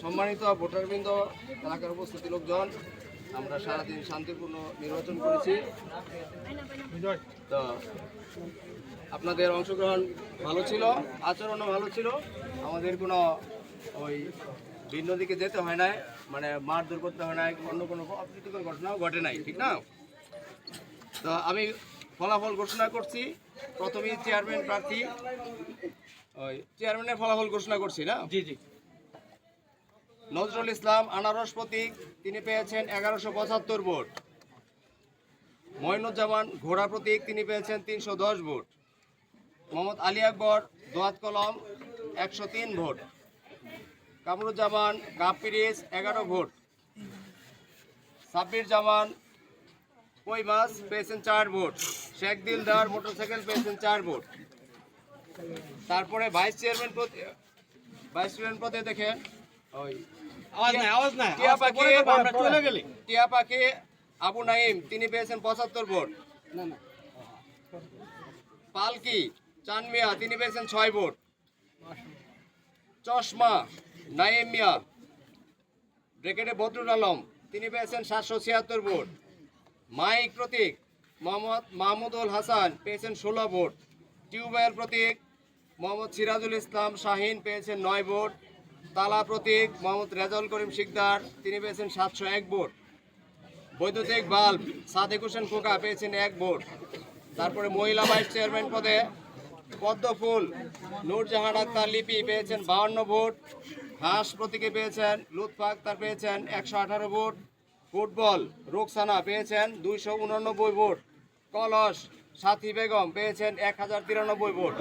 সম্মানিত ভোটারবৃন্দ, এলাকার উপস্থিতি লোকজন, আমরা সারাদিন শান্তিপূর্ণ নির্বাচন করেছি। তো আপনাদের অংশগ্রহণ ভালো ছিল, আচরণও ভালো ছিল। আমাদের কোনো ওই ভিন্ন দিকে যেতে হয় নাই মানে মারধর করতে হয় নাই, অন্য কোনো অপ্রীতিকর ঘটনাও ঘটে নাই, ঠিক না? তো আমি ফলাফল ঘোষণা করছি, প্রথমেই চেয়ারম্যান প্রার্থী ওই চেয়ারম্যানের ফলাফল ঘোষণা করছি না? জি জি। নজরুল ইসলাম আনারস প্রতীক তিনি পেয়েছেন এগারোশো পঁচাত্তর ভোট। মঈনুজ্জামান ঘোড়া প্রতীক তিনি পেয়েছেন তিনশো দশ ভোট। মোহাম্মদ আলী আকবর দোয়াত কলম একশো তিন ভোট। কামরুজ্জামান কাপিরিস এগারো ভোট। সাব্বির জামান কই মাছ পেয়েছেন চার ভোট। শেখ দিলদার মোটরসাইকেল পেয়েছেন চার ভোট। তারপরে ভাইস চেয়ারম্যান পদে ভাইস চেয়ারম্যান পদে দেখেন ওই আওয়াজ নাই আওয়াজ নাই টিয়া পাখি আমরা চলে গেলে। টিয়া পাখি আবু নাইম তিনি পেয়েছেন পঁচাত্তর ভোট। পালকি চান মিয়া তিনি পেয়েছেন ছয় ভোট। চশমা নাইম মিয়া ব্রেকেটে বদরুল আলম তিনি পেয়েছেন সাতশো ছিয়াত্তর ভোট। মাইক প্রতীক মোহাম্মদ মাহমুদুল হাসান পেয়েছেন ষোলো ভোট। টিউবওয়েল প্রতীক মোহাম্মদ সিরাজুল ইসলাম শাহিন পেয়েছেন নয় ভোট। তালা প্রতীক মোহাম্মদ রেজাউল করিম শিকদার, তিনি পেয়েছেন সাতশো এক ভোট। বৈদ্যুতিক বাল্ব সাদেক হোসেন খোকা পেয়েছেন এক ভোট। তারপরে মহিলা ভাইস চেয়ারম্যান পদে পদ্মফুল নূরজাহান আক্তার লিপি পেয়েছেন বাহান্ন ভোট। হাঁস প্রতীকে পেয়েছেন লুৎফা আক্তার পেয়েছেন একশো আঠারো ভোট। ফুটবল রোকসানা পেয়েছেন দুইশো উনানব্বই ভোট। কলস সাথী বেগম পেয়েছেন এক হাজার তিরানব্বই ভোট।